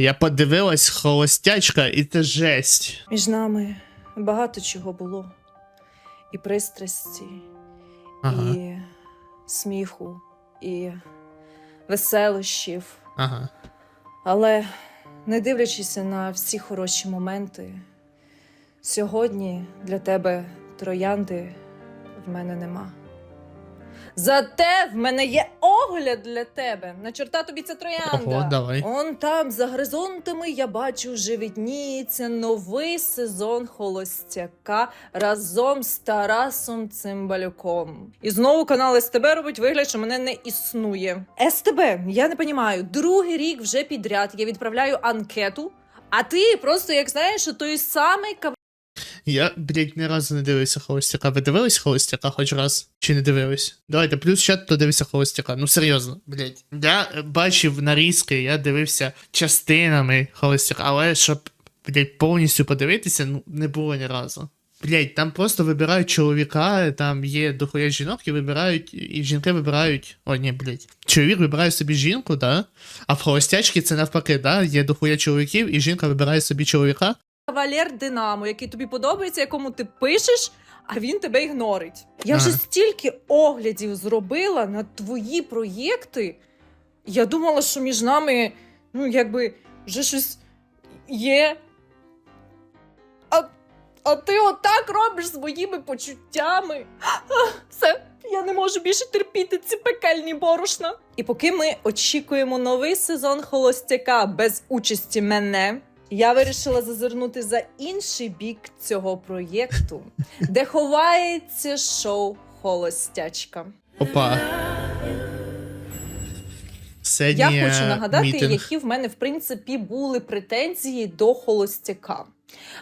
Я подивилась холостячка, і це жесть. Між нами багато чого було. І пристрасті, Ага, і сміху, і веселощів. ага. Але не дивлячись на всі хороші моменти, сьогодні для тебе троянди в мене нема. Зате в мене є огляд для тебе. На чорта тобі ця троянда. Ого, давай. Он там за горизонтами я бачу вже відніється новий сезон холостяка разом з Тарасом Цимбалюком. І знову канал СТБ робить вигляд, що мене не існує. СТБ, я не розумію, другий рік вже підряд я відправляю анкету, а ти просто як знаєш, той самий. Я, блядь, ні разу не дивився холостяка. Ви дивились холостяка хоч раз? Чи не дивились? Давайте, плюс чат, хто дивився холостяка. Ну серйозно, блядь. Я бачив нарізки, я дивився частинами холостяка, але щоб, блядь, повністю подивитися, ну, не було ні разу. Блядь, там просто вибирають чоловіка, там є дохуя жінок і вибирають, і жінки вибирають. О, ні, блядь. Чоловік вибирає собі жінку, да? А в холостячки це навпаки, да? Є дохуя чоловіків, і жінка вибирає собі чоловіка. Кавалер Динамо, який тобі подобається, якому ти пишеш, а він тебе ігнорить. Я вже стільки оглядів зробила на твої проєкти. Я думала, що між нами, ну, якби, вже щось є. А, а ти отак робиш своїми почуттями. Ах, Все, я не можу більше терпіти ці пекельні борошна. І поки ми очікуємо новий сезон холостяка без участі мене, я вирішила зазирнути за інший бік цього проєкту, де ховається шоу Холостячка. Опа. Сені Я хочу нагадати, мітинг. які в мене в принципі були претензії до холостяка.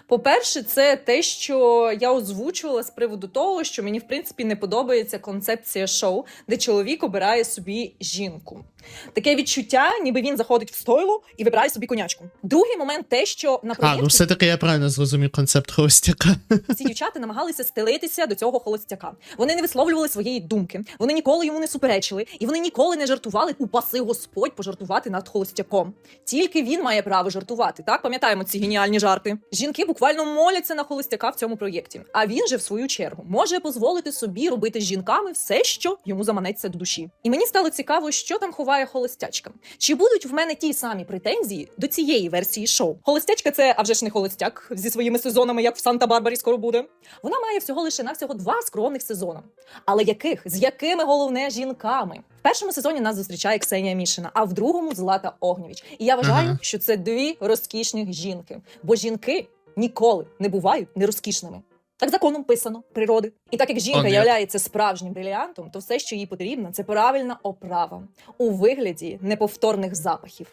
По-перше, це те, що я озвучувала з приводу того, що мені в принципі не подобається концепція шоу, де чоловік обирає собі жінку. Таке відчуття, ніби він заходить в стойло і вибирає собі конячку. Другий момент, те, що на А, ну все-таки я правильно зрозумів концепт холостяка. ці дівчата намагалися стелитися до цього холостяка. Вони не висловлювали своєї думки, вони ніколи йому не суперечили, і вони ніколи не жартували упаси Господь пожартувати над холостяком. Тільки він має право жартувати. Так пам'ятаємо ці геніальні жарти. Жінки буквально моляться на холостяка в цьому проєкті. А він же, в свою чергу, може дозволити собі робити з жінками все, що йому заманеться до душі. І мені стало цікаво, що там ховає холостячка. Чи будуть в мене ті самі претензії до цієї версії шоу? Холостячка це, а вже ж не холостяк зі своїми сезонами, як в Санта-Барбарі скоро буде. Вона має всього лише навсього два скромних сезони. Але яких? З якими головне жінками? Першому сезоні нас зустрічає Ксенія Мішина, а в другому Злата Огнєвіч. І я вважаю, Ага. що це дві розкішні жінки. Бо жінки ніколи не бувають нерозкішними. Так законом писано природи. І так як жінка О, ні. являється справжнім бриліантом, то все, що їй потрібно, це правильна оправа у вигляді неповторних запахів.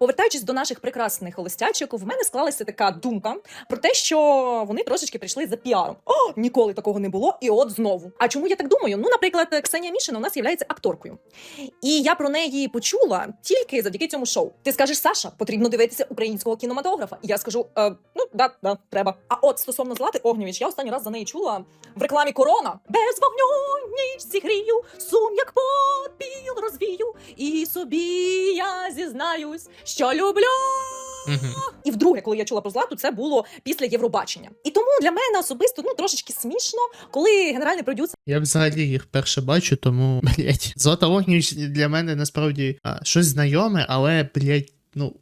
Повертаючись до наших прекрасних холостячок, в мене склалася така думка про те, що вони трошечки прийшли за піаром. О, ніколи такого не було, і от знову. А чому я так думаю? Ну, наприклад, Ксенія Мішина у нас є акторкою. І я про неї почула тільки завдяки цьому шоу. Ти скажеш, Саша, потрібно дивитися українського кінематографа. І я скажу, е, ну да, да, треба. А от стосовно Злати Огнєвіч, я останній раз за неї чула в рекламі Корона. Без вогню ніч зігрію, сум як попіл розвію, і собі я зізнаюсь, що люблю. Мгм. І вдруге, коли я чула про злату, це було після Євробачення. І тому для мене особисто ну трошечки смішно, коли генеральний продюсер Я взагалі їх вперше бачу, тому, блядь, Злата Огнєвіч для мене насправді а, щось знайоме, але, блядь, ну.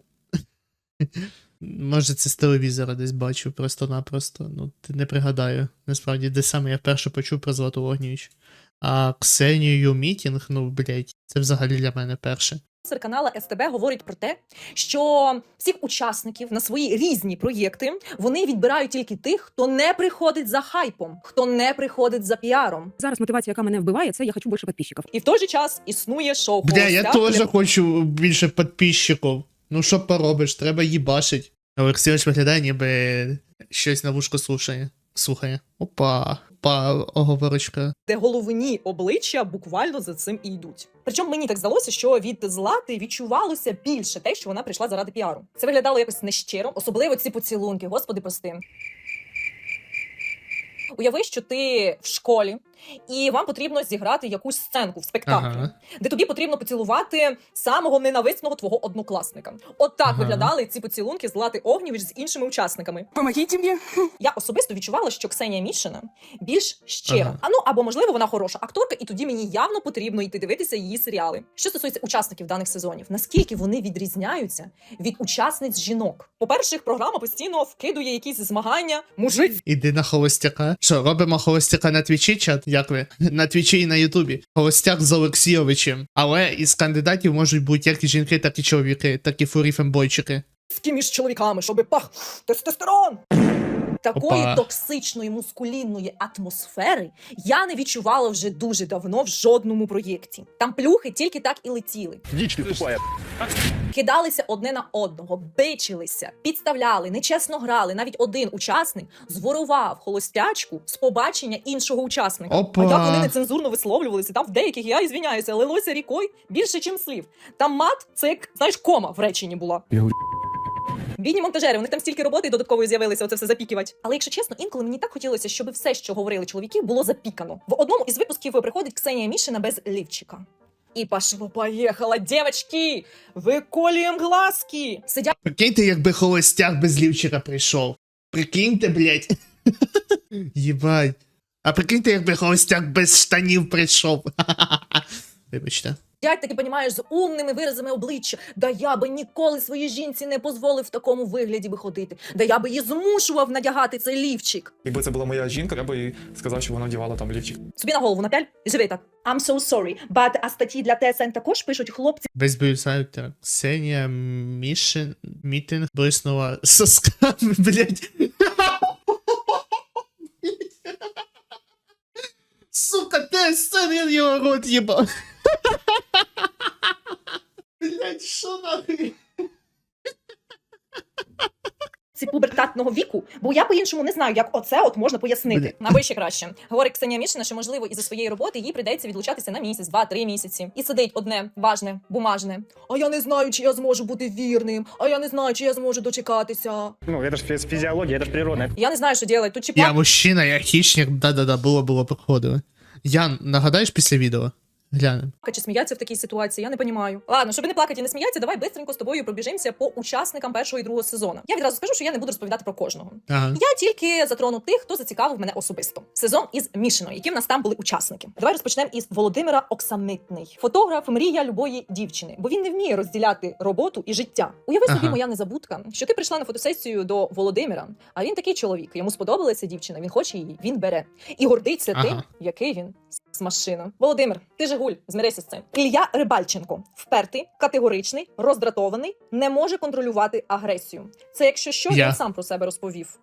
Може, це з телевізора десь бачу просто-напросто. Ну, не пригадаю. Насправді, де саме я вперше почув про Злату Огнєвіч. А Ксенію Мітінг, ну, блядь, це взагалі для мене перше. Канала СТБ говорить про те, що всіх учасників на свої різні проєкти вони відбирають тільки тих, хто не приходить за хайпом, хто не приходить за піаром. Зараз мотивація, яка мене вбиває, це я хочу більше підписчиків. І в той же час існує шоу Бля, я теж хочу більше підписчиків. Ну, що поробиш, треба їбашить. Олексійович виглядає, ніби щось на вушко слушає. Слухає. Опа, опа, оговорочка. де головні обличчя буквально за цим і йдуть. Причому мені так здалося, що від злати відчувалося більше те, що вона прийшла заради піару. Це виглядало якось нещиро, особливо ці поцілунки, господи прости. Уяви, що ти в школі і вам потрібно зіграти якусь сценку в спектаклі, Ага. де тобі потрібно поцілувати самого ненависного твого однокласника. От так Ага. виглядали ці поцілунки Злати Огнєвіч з іншими учасниками. Помогите мне. Я особисто відчувала, що Ксенія Мішина більш щира. Ага. А ну або можливо вона хороша акторка, і тоді мені явно потрібно йти дивитися її серіали. Що стосується учасників даних сезонів, наскільки вони відрізняються від учасниць жінок? По-перше, програма постійно вкидує якісь змагання, мужик Іди на холостяка. Що, робимо холостяка на твічі, чат? Як ви? На твічі і на Ютубі. гостях з Олексійовичем. Але із кандидатів можуть бути як і жінки, так і чоловіки, так і фурі фембойчики. між чоловіками, щоби пах тестостерон. Такої Опа. токсичної мускулінної атмосфери я не відчувала вже дуже давно в жодному проєкті. Там плюхи тільки так і летіли. Ты тупая. кидалися одне на одного, бичилися, підставляли, нечесно грали. Навіть один учасник зворував холостячку з побачення іншого учасника. Опа. А як вони нецензурно висловлювалися? Там в деяких я і звіняюся, лилося рікою більше, ніж слів. Там мат це як знаєш кома в реченні була. Я говорю, Бідні монтажери, у них там стільки роботи додаткової з'явилися, оце все запікувати. Але якщо чесно, інколи мені так хотілося, щоб все, що говорили чоловіки, було запікано. В одному із випусків приходить Ксенія Мішина без лівчика. І пошло поїхала, дівчатки, виколюємо глазки. Сидять Прикиньте, якби холостяк без лівчика прийшов. Прикиньте, блядь. Єбать. А прикиньте, якби холостяк без штанів прийшов. Вибачте. Дядь таки понімаєш з умними виразами обличчя. Да я би ніколи своїй жінці не дозволив в такому вигляді виходити. Да я би її змушував надягати цей лівчик. Якби це була моя жінка, я би їй сказав, що вона вдівала там лівчик. Собі на голову напяль і живи так. I'm so sorry, but а статті для ТСН також пишуть хлопці. Весь бюльсайтер. Ксенія Мішин мітинг блиснула сосками, блядь. Сука, те сцен, я його рот їбав. Блядь, що нахуй? ці пубертатного віку, бо я по-іншому не знаю, як оце от можна пояснити. Аби ще краще. Говорить Ксенія Мішина, що можливо із-за своєї роботи їй прийдеться відлучатися на місяць, два-три місяці. І сидить одне важне, бумажне. А я не знаю, чи я зможу бути вірним, а я не знаю, чи я зможу дочекатися. ну это же физ- физиология, это же природно. Я не знаю, що робити. Тут чи Я мужчина, я хищник, да-да-да, було, було, проходили. Ян, нагадаєш після відео? Глянем. чи сміятися в такій ситуації, я не розумію. Ладно, щоб не плакати і не сміятися, давай бистренько з тобою пробіжимося по учасникам першого і другого сезону. Я відразу скажу, що я не буду розповідати про кожного. Ага. Я тільки затрону тих, хто зацікавив мене особисто. Сезон із Мішиною, які в нас там були учасники. Давай розпочнемо із Володимира Оксамитний, фотограф, мрія любої дівчини, бо він не вміє розділяти роботу і життя. Уяви собі, моя незабудка, що ти прийшла на фотосесію до Володимира, а він такий чоловік. Йому сподобалася дівчина, він хоче її, він бере і гордиться тим, який він з машина. Володимир, ти Жигуль, змирися з цим. Ілля Рибальченко впертий, категоричний, роздратований, не може контролювати агресію. Це якщо що, Я. він сам про себе розповів.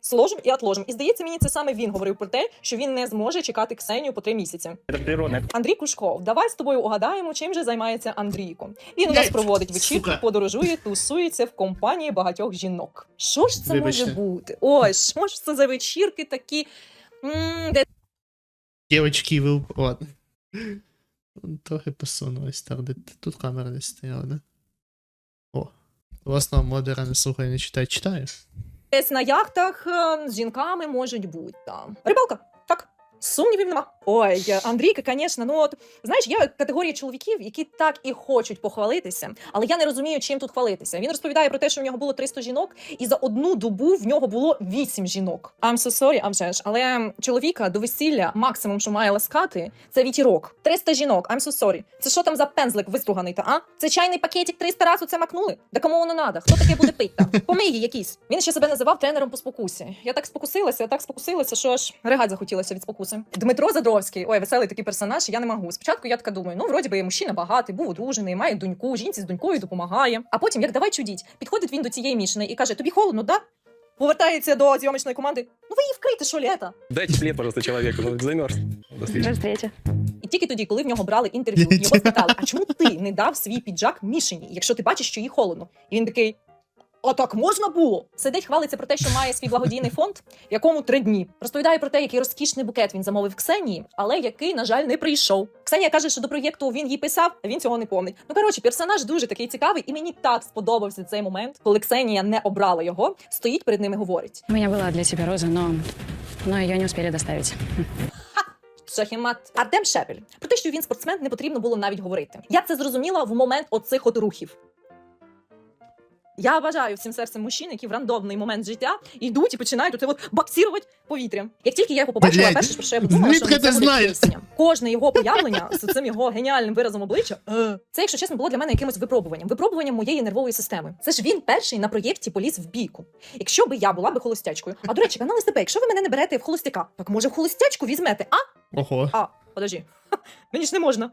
Сложим і отложим. І здається, мені це саме він говорив про те, що він не зможе чекати Ксенію по три місяці. Же. Андрій Кушков, давай з тобою угадаємо, чим же займається Андрійко. Він у нас проводить вечірки, подорожує, тусується в компанії багатьох жінок. Що ж це Вибачте. може бути? Ой, що ж це за вечірки такі, м, де Девочки, ви... Ладно. Трохи посунулись там, де тут камера не стояла, да? О. у вас нам модера не слухає, не читає, читає. Десь на яхтах е, з жінками можуть бути там. Рибалка. Сумнівів нема. Ой, Андрійка, звісно, ну от знаєш, є категорія чоловіків, які так і хочуть похвалитися, але я не розумію, чим тут хвалитися. Він розповідає про те, що в нього було 300 жінок, і за одну добу в нього було 8 жінок. I'm so sorry, а вже ж. Але чоловіка до весілля максимум, що має ласкати, це вітірок. 300 жінок. I'm so sorry. Це що там за пензлик виструганий, та а? Це чайний пакетик 300 разів це макнули? Да кому воно надо? Хто таке буде пити? Помиї якісь. Він ще себе називав тренером по спокусі. Я так спокусилася, так спокусилася, що аж ригать захотілося від спокуси. Дмитро Задровський, ой, веселий такий персонаж. Я не можу. Спочатку я така думаю, ну вроді би мужчина багатий, був одружений, має доньку, жінці з донькою допомагає. А потім, як давай чудіть, підходить він до цієї мішини і каже: Тобі холодно, да? Повертається до зйомочної команди. Ну ви її вкрийте, що літа. Дайте плед, пожалуйста, человеку, он замерз. До встречи. І тільки тоді, коли в нього брали інтерв'ю, його спитали: а чому ти не дав свій піджак мішені, якщо ти бачиш, що їй холодно? І він такий. А так можна було? Сидить, хвалиться про те, що має свій благодійний фонд, в якому три дні. Розповідає про те, який розкішний букет він замовив Ксенії, але який, на жаль, не прийшов. Ксенія каже, що до проєкту він їй писав, а він цього не помнить. Ну коротше, персонаж дуже такий цікавий, і мені так сподобався цей момент, коли Ксенія не обрала його, стоїть перед ними, говорить: У меня была для тебя роза, но, но ее не успели доставить. Шахімат Артем Шепель. Про те, що він спортсмен, не потрібно було навіть говорити. Я це зрозуміла в момент оцих от рухів. Я бажаю всім серцем мужчин, які в рандомний момент життя йдуть і починають оце от боксірувати повітрям. Як тільки я його побачила, Блядь, перше, про що я подумала, що звідки це ти буде знаєш? пісня. Кожне його появлення з цим його геніальним виразом обличчя. е, Це, якщо чесно, було для мене якимось випробуванням, випробуванням моєї нервової системи. Це ж він перший на проєкті поліз в бійку. Якщо би я була би холостячкою. А до речі, канал СТП, якщо ви мене не берете в холостяка, так може в холостячку візьмете? А? Ого. А, подожди. Мені ж не можна.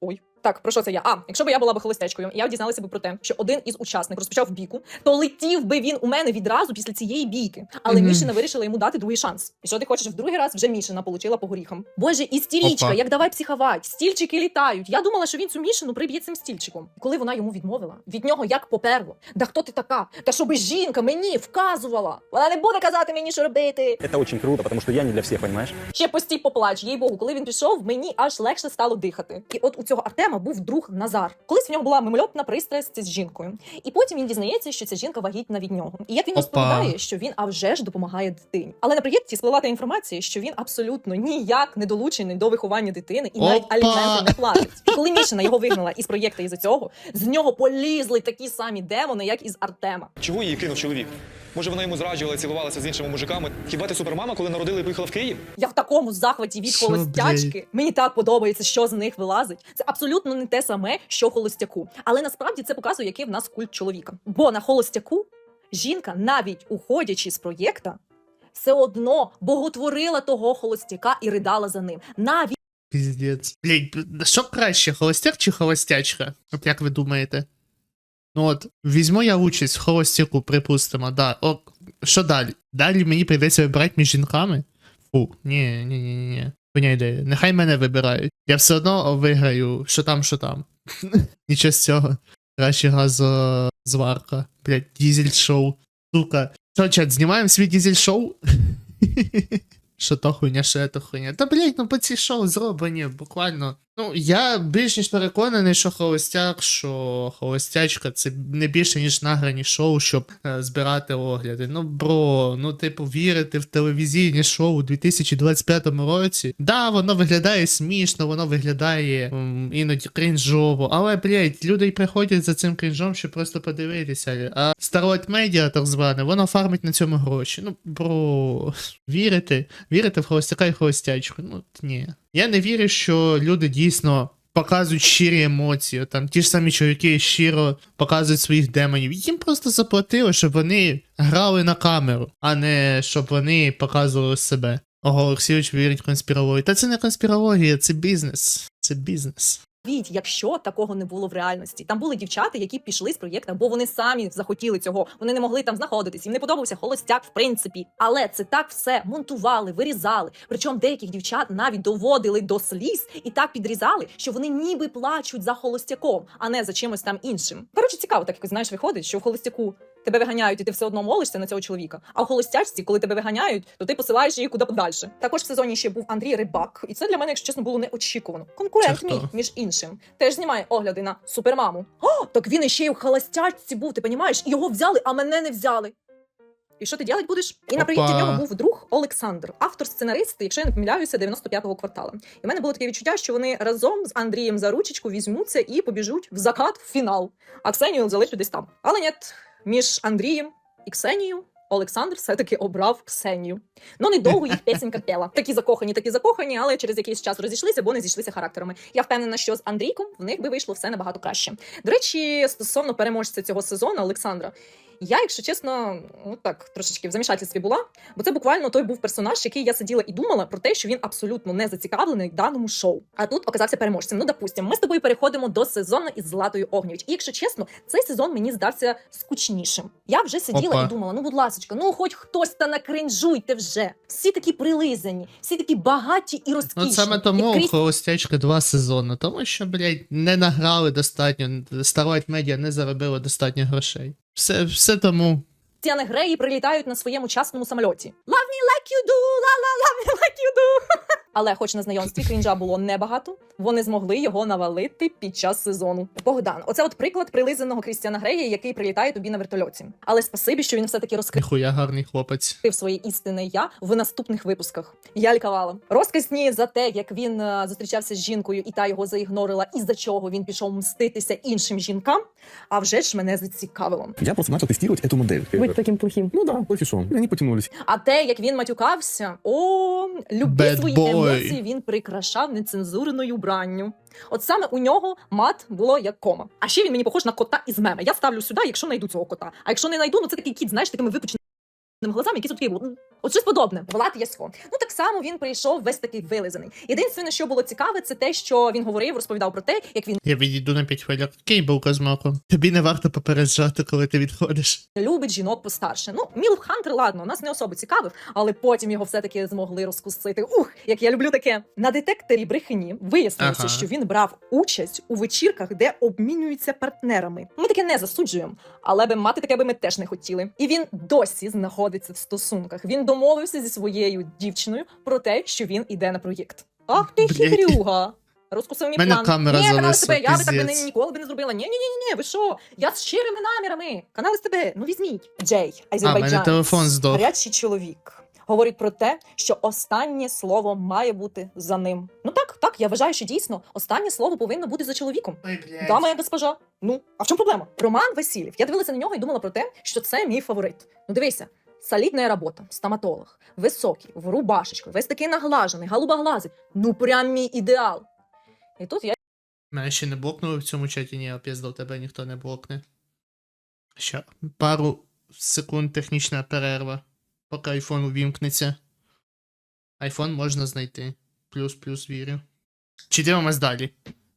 Ой. Так, про що це я? А, якщо б я була б холостячкою, і я дізналася б про те, що один із учасників розпочав бійку, то летів би він у мене відразу після цієї бійки. Але Мгм. Мішина вирішила йому дати другий шанс. І що ти хочеш в другий раз? Вже Мішина получила по горіхам. Боже, істерічка, Опа. як давай психовать, стільчики літають. Я думала, що він цю Мішину приб'є цим стільчиком. Коли вона йому відмовила, від нього як поперло. Да хто ти така? Та щоби жінка мені вказувала. Вона не буде казати мені, що робити. Это очень круто, потому что я не для всех, понимаешь? Ще постій поплач, їй богу, коли він пішов, мені аж легше стало дихати. І от у цього Артема був друг Назар. Колись в нього була мимольотна пристрасть з жінкою, і потім він дізнається, що ця жінка вагітна від нього. І як він Опа. розповідає, що він а вже ж допомагає дитині. Але на проєкті сплила та інформація, що він абсолютно ніяк не долучений до виховання дитини і навіть Опа. аліменти не платить. І коли Мішина його вигнала із проєкту із-за цього, з нього полізли такі самі демони, як із Артема. Чого її кинув чоловік? Може, вона йому зраджувала, цілувалася з іншими мужиками. Хіба ти супермама, коли народила і поїхала в Київ? Я в такому захваті від Що, холостячки. Мені так подобається, що з них вилазить. Це абсолютно не те саме, що холостяку. Але насправді це показує, який в нас культ чоловіка. Бо на холостяку жінка, навіть уходячи з проєкта, все одно боготворила того холостяка і ридала за ним. Навіть Піздець. Блять, що краще, холостяк чи холостячка? От як ви думаєте? Ну от, візьму я участь в холостяку, припустимо, да. О, що далі? Далі мені прийдеться вибирати між жінками? Фу, ні, ні, ні, ні, ні. Ідея. Нехай мене вибирають. Я все одно виграю, що там, що там. Нічого з цього. Краще газозварка. Блять, дізель шоу. Сука. Що, чат, знімаємо свій дізель шоу? Що то хуйня, що то хуйня. Та блять, ну по ці шоу зроблені буквально. Ну, я більш ніж переконаний, що холостяк, що холостячка це не більше, ніж награні шоу, щоб е, збирати огляди. Ну, бро, ну, типу, вірити в телевізійні шоу у 2025 році. Да, воно виглядає смішно, воно виглядає м, іноді крінжово, але, блять, люди й приходять за цим крінжом, щоб просто подивитися. А Starlight Media, так зване, воно фармить на цьому гроші. Ну, бро, вірити, вірити в холостяка і холостячку. Ну, ні. Я не вірю, що люди дійсно показують щирі емоції. Там ті ж самі чоловіки щиро показують своїх демонів. Їм просто заплатили, щоб вони грали на камеру, а не щоб вони показували себе. Ого, Олексійович вірить в конспірологію. Та це не конспірологія, це бізнес. Це бізнес. Навіть якщо такого не було в реальності, там були дівчата, які пішли з проєкту, бо вони самі захотіли цього. Вони не могли там знаходитись. Їм не подобався холостяк, в принципі. Але це так все монтували, вирізали. Причому деяких дівчат навіть доводили до сліз і так підрізали, що вони ніби плачуть за холостяком, а не за чимось там іншим. Коротше, цікаво, так якось знаєш, виходить, що в холостяку. Тебе виганяють, і ти все одно молишся на цього чоловіка. А в холостячці, коли тебе виганяють, то ти посилаєш її куди подальше. Також в сезоні ще був Андрій Рибак, і це для мене, якщо чесно, було неочікувано. Конкурент мій, між іншим, теж знімає огляди на супермаму. О, так він іще й в холостячці був. Ти понімаєш? Його взяли, а мене не взяли. І що ти делать будеш? І на проєкті в нього був друг Олександр, автор-сценарист, якщо я не помиляюся, 95-го кварталу. І в мене було таке відчуття, що вони разом з Андрієм за ручечку візьмуться і побіжуть в закат в фінал. А Ксенію залишать десь там. Але ні, між Андрієм і Ксенією Олександр все-таки обрав Ксенію. Ну, недовго їх песенька пела. Такі закохані, такі закохані, але через якийсь час розійшлися, бо не зійшлися характерами. Я впевнена, що з Андрійком в них би вийшло все набагато краще. До речі, стосовно переможця цього сезону Олександра. Я, якщо чесно, ну так трошечки в замішательстві була, бо це буквально той був персонаж, який я сиділа і думала про те, що він абсолютно не зацікавлений в даному шоу. А тут оказався переможцем. Ну, допустимо, ми з тобою переходимо до сезону із Златою Огнєвіч. І якщо чесно, цей сезон мені здався скучнішим. Я вже сиділа Опа. і думала: ну, будь ласочка, ну хоч хтось та накринжуйте вже. Всі такі прилизані, всі такі багаті і розкішні. Ну саме тому крізь холостячка два сезони, тому що, блядь, не награли достатньо, Starlight Media не заробило достатньо грошей. Все, все тому. Ціани Греї прилітають на своєму частному самольоті. Love me like you do, la la love me like you do. Але, хоч на знайомстві крінжа було небагато, вони змогли його навалити під час сезону. Богдан, оце от приклад прилизаного Крістіана Грея, який прилітає тобі на вертольоті. Але спасибі, що він все таки розкрив Ніхуя гарний хлопець. своє істинне я в наступних випусках. Я лікавала. Розказні за те, як він е, зустрічався з жінкою, і та його заігнорила, і за чого він пішов мститися іншим жінкам. А вже ж мене зацікавило. Я просто начал тестировать эту модель. Быть таким плохим. Ну да, плохишом. И они потянулись. А те, як він матюкався, о, любі Bad свої boy. емоції він прикрашав нецензурною бранню. От саме у нього мат було як кома. А ще він мені похож на кота із мема. Я ставлю сюди, якщо знайду цього кота. А якщо не знайду, ну це такий кіт, знаєш, такими випученими глазами, які тут такі, «М, от щось подобне. Влад Ясько. Ну так само він прийшов весь такий вилизаний. Єдине, що було цікаве, це те, що він говорив, розповідав про те, як він Я відійду на 5 хвилин. Кейбл з маком. Тобі не варто попереджати, коли ти відходиш. любить жінок постарше. Ну, Мілф Хантер, ладно, нас не особо цікавив, але потім його все-таки змогли розкусити. Ух, як я люблю таке. На детекторі брехні вияснилося, Ага. що він брав участь у вечірках, де обмінюються партнерами. Ми таке не засуджуємо, але би мати таке би ми теж не хотіли. І він досі знаходиться в стосунках. Він домовився зі своєю дівчиною про те, що він іде на проєкт. Ах ти хитрюга! Розкусив мій Мене план. камера Ні, канал зависла, СТБ, я би так би не- ніколи би не зробила. Ні, ні, ні, ні, ви що? Я з щирими намірами. Канал СТБ, ну візьміть. Джей, Азербайджан. Гарячий чоловік. Говорить про те, що останнє слово має бути за ним. Ну так, так, я вважаю, що дійсно останнє слово повинно бути за чоловіком. Ой, блядь. Да, моя госпожа. Ну, а в чому проблема? Роман Васильєв. Я дивилася на нього і думала про те, що це мій фаворит. Ну, дивися, солідна робота, стоматолог, високий, в рубашечку, весь такий наглажений, голубоглазий. Ну, прям мій ідеал. І тут я Мене ще не блокнули в цьому чаті, ні, опіздав, тебе ніхто не блокне. Ще пару секунд технічна перерва, поки айфон увімкнеться. Айфон можна знайти. Плюс-плюс вірю. Чи дивимось далі?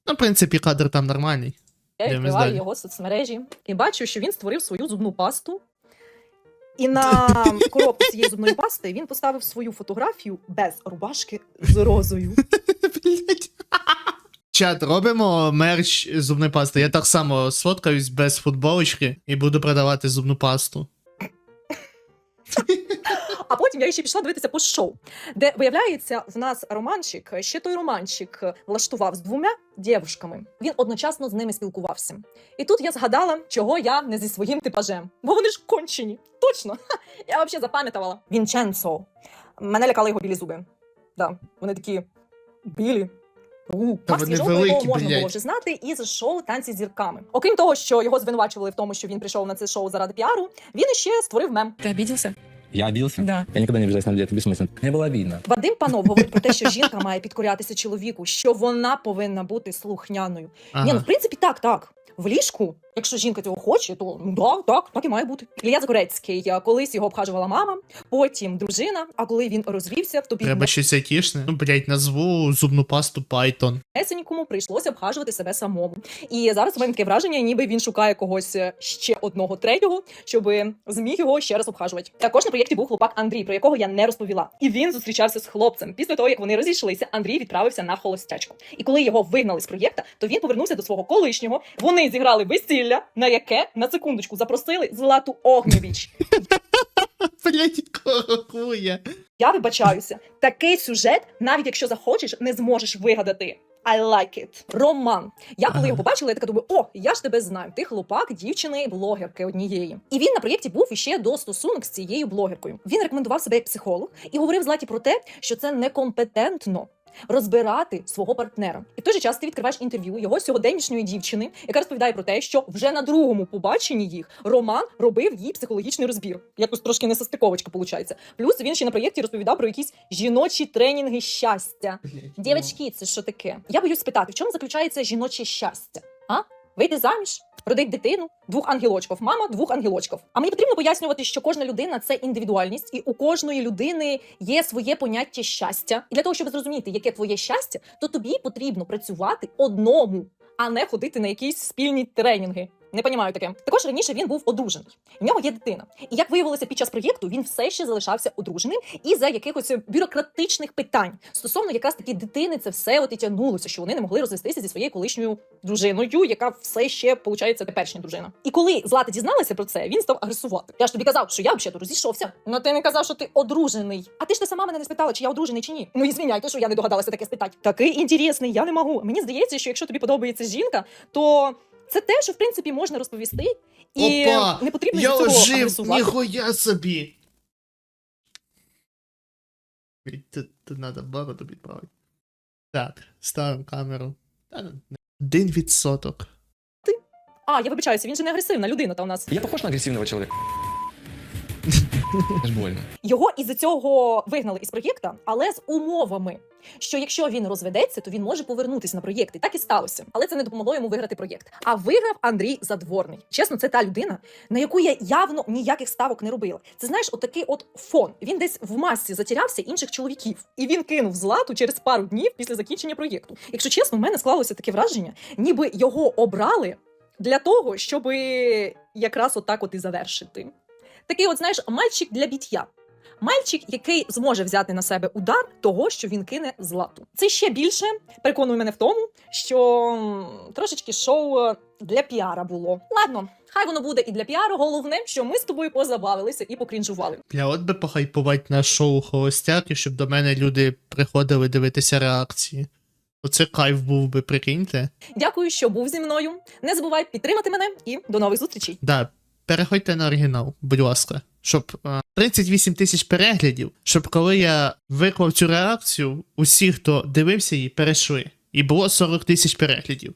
Ну, в принципі, кадр там нормальний. Я відкриваю його соцмережі і бачу, що він створив свою зубну пасту. І на коробку цієї зубної пасти він поставив свою фотографію без рубашки з розою. Чат, робимо мерч зубної пасти. Я так само сфоткаюсь без футболочки і буду продавати зубну пасту. А потім я ще пішла дивитися по шоу, де виявляється, в нас романчик, ще той романчик влаштував з двома дівчинками. Він одночасно з ними спілкувався. І тут я згадала, чого я не зі своїм типажем. Бо вони ж кончені. Точно. Ха, Я взагалі запам'ятала. Вінченцо. Мене лякали його білі зуби. Да, вони такі білі. У, Та Макс вони Свіжов, його можна було вже знати із шоу танці з зірками. Окрім того, що його звинувачували в тому, що він прийшов на це шоу заради піару, він іще створив мем. Ты обиделся? Я обиделся? Да. Я никогда не обижаюсь на людей, это бессмысленно. Мне было обидно. Вадим Панов говорить про те, що жінка має підкорятися чоловіку, що вона повинна бути слухняною. Ні, ну Ага. в принципі, так, так. В ліжку, якщо жінка цього хоче, то ну да, так, так і має бути. Ілля Закурецький а, колись його обхажувала мама, потім дружина. А коли він розвівся, то Треба щось айтішне. Ну, блять, назву зубну пасту Python. Нікому прийшлося обхажувати себе самому. І зараз у мене таке враження, ніби він шукає когось е, ще одного третього, щоб зміг його ще раз обхажувати. Також на проєкті був хлопак Андрій, про якого я не розповіла. І він зустрічався з хлопцем. Після того, як вони розійшлися, Андрій відправився на холостячку. І коли його вигнали з проєкта, то він повернувся до свого колишнього. Вони зіграли весілля, на яке на секундочку запросили Злату Огнєвіч. Хуя. Я вибачаюся. Такий сюжет, навіть якщо захочеш, не зможеш вигадати. I like it. Роман. Я коли його побачила, я така думаю, о, я ж тебе знаю. Ти хлопак, дівчини, блогерки однієї. І він на проєкті був іще до стосунок з цією блогеркою. Він рекомендував себе як психолог і говорив Златі про те, що це некомпетентно. Розбирати свого партнера, і в той же час ти відкриваєш інтерв'ю його сьогоденнішньої дівчини, яка розповідає про те, що вже на другому побаченні їх Роман робив їй психологічний розбір. Якось трошки несостиковочка виходить. Плюс він ще на проєкті розповідав про якісь жіночі тренінги щастя. Дівчатки, це що таке? Я боюсь спитати, в чому заключається жіноче щастя? А? Вийти заміж, родить дитину, двох ангелочків, мама двох ангелочків. А мені потрібно пояснювати, що кожна людина це індивідуальність, і у кожної людини є своє поняття щастя. І для того, щоб зрозуміти, яке твоє щастя, то тобі потрібно працювати одному, а не ходити на якісь спільні тренінги. Не понімаю таке. Також раніше він був одружений. В нього є дитина. І як виявилося під час проєкту, він все ще залишався одруженим і за якихось бюрократичних питань стосовно якраз таки дитини, це все от і тягнулося, що вони не могли розвестися зі своєю колишньою дружиною, яка все ще виходить теперішня дружина. І коли Злата дізналася про це, він став агресувати. Я ж тобі казав, що я взагалі розійшовся. Ну ти не казав, що ти одружений. А ти ж ти сама мене не спитала, чи я одружений чи ні. Ну і звіняйте, що я не догадалася таке спитати. Такий інтересний, я не можу. Мені здається, що якщо тобі подобається жінка, то це те, що в принципі можна розповісти, і Опа! не потрібно Я від цього ожив, агресувати. ніхуя собі. Тут, треба бороду відправити. Так, ставимо камеру. Та, ну, Один відсоток. А, я вибачаюся, він же не агресивна людина. Та у нас Я похож на агресивного Аж больно. його із цього вигнали із проєкта, але з умовами, що якщо він розведеться, то він може повернутися на проєкт. І так і сталося. Але це не допомогло йому виграти проєкт. А виграв Андрій Задворний. Чесно, це та людина, на яку я явно ніяких ставок не робила. Це знаєш, отакий от фон. Він десь в масці затірявся інших чоловіків, і він кинув злату через пару днів після закінчення проєкту. Якщо чесно, в мене склалося таке враження, ніби його обрали для того, щоб якраз отак от і завершити. Такий, от знаєш, мальчик для біття. Мальчик, який зможе взяти на себе удар того, що він кине злату. Це ще більше переконує мене в тому, що трошечки шоу е, для піара було. Ладно, хай воно буде і для піару. Головне, що ми з тобою позабавилися і покрінжували. Бля, от би похайпувати на шоу Холостяк, і щоб до мене люди приходили дивитися реакції. Оце кайф був би, прикиньте. Дякую, що був зі мною. Не забувай підтримати мене і до нових зустрічей. Да, переходьте на оригінал, будь ласка. Щоб е, 38 тисяч переглядів, щоб коли я виклав цю реакцію, усі, хто дивився її, перейшли. І було 40 тисяч переглядів.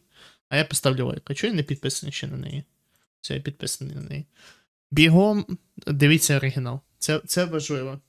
А я поставлю лайк. А чого я не підписаний ще на неї? Все, я підписаний на неї. Бігом, дивіться оригінал. Це, це важливо.